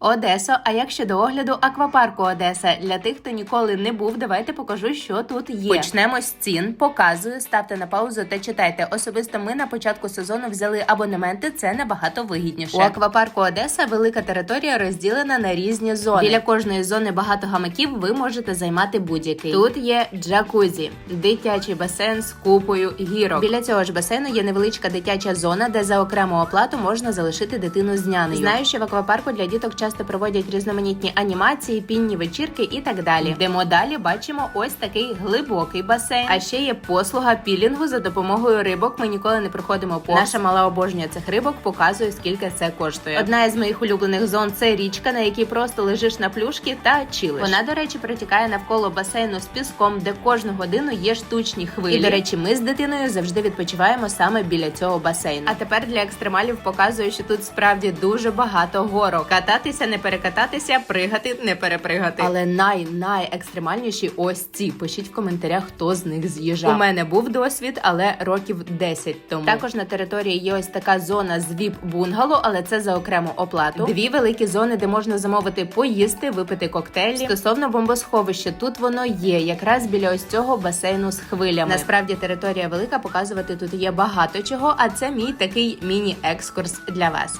Одесо, а як щодо огляду аквапарку Одеса? Для тих, хто ніколи не був, давайте покажу, що тут є. Почнемо з цін. Показую, ставте на паузу та читайте. Особисто ми на початку сезону взяли абонементи. Це набагато вигідніше. У аквапарку Одеса велика територія розділена на різні зони. Біля кожної зони багато гамаків. Ви можете займати будь-який. Тут є джакузі, дитячий басейн з купою гірок. Біля цього ж басейну є невеличка дитяча зона, де за окрему оплату можна залишити дитину з нянею. Знаю, що в аквапарку для діток часто проводять різноманітні анімації, пінні вечірки і так далі. Йдемо далі, бачимо ось такий глибокий басейн. А ще є послуга пілінгу за допомогою рибок. Ми ніколи не проходимо повз. Наша мала обожнює цих рибок, показує скільки це коштує. Одна із моїх улюблених зон це річка, на якій просто лежиш на плюшки та чилиш. Вона, до речі, протікає навколо басейну з піском, де кожну годину є штучні хвилі. І, до речі, ми з дитиною завжди відпочиваємо саме біля цього басейну. А тепер для екстремалів показую, що тут справді дуже багато горок. Кататися, не перекататися, пригати, не перепригати. Але най найекстремальніші ось ці. Пишіть в коментарях, хто з них з'їжджав. У мене був досвід, але років 10 тому. Також на території є ось така зона з віп бунгало, але це за окрему оплату. Дві великі зони, де можна замовити поїсти, випити коктейлі. Стосовно бомбосховища, тут воно є, якраз біля ось цього басейну з хвилями. Насправді територія велика, показувати тут є багато чого. А це мій такий міні-екскурс для вас.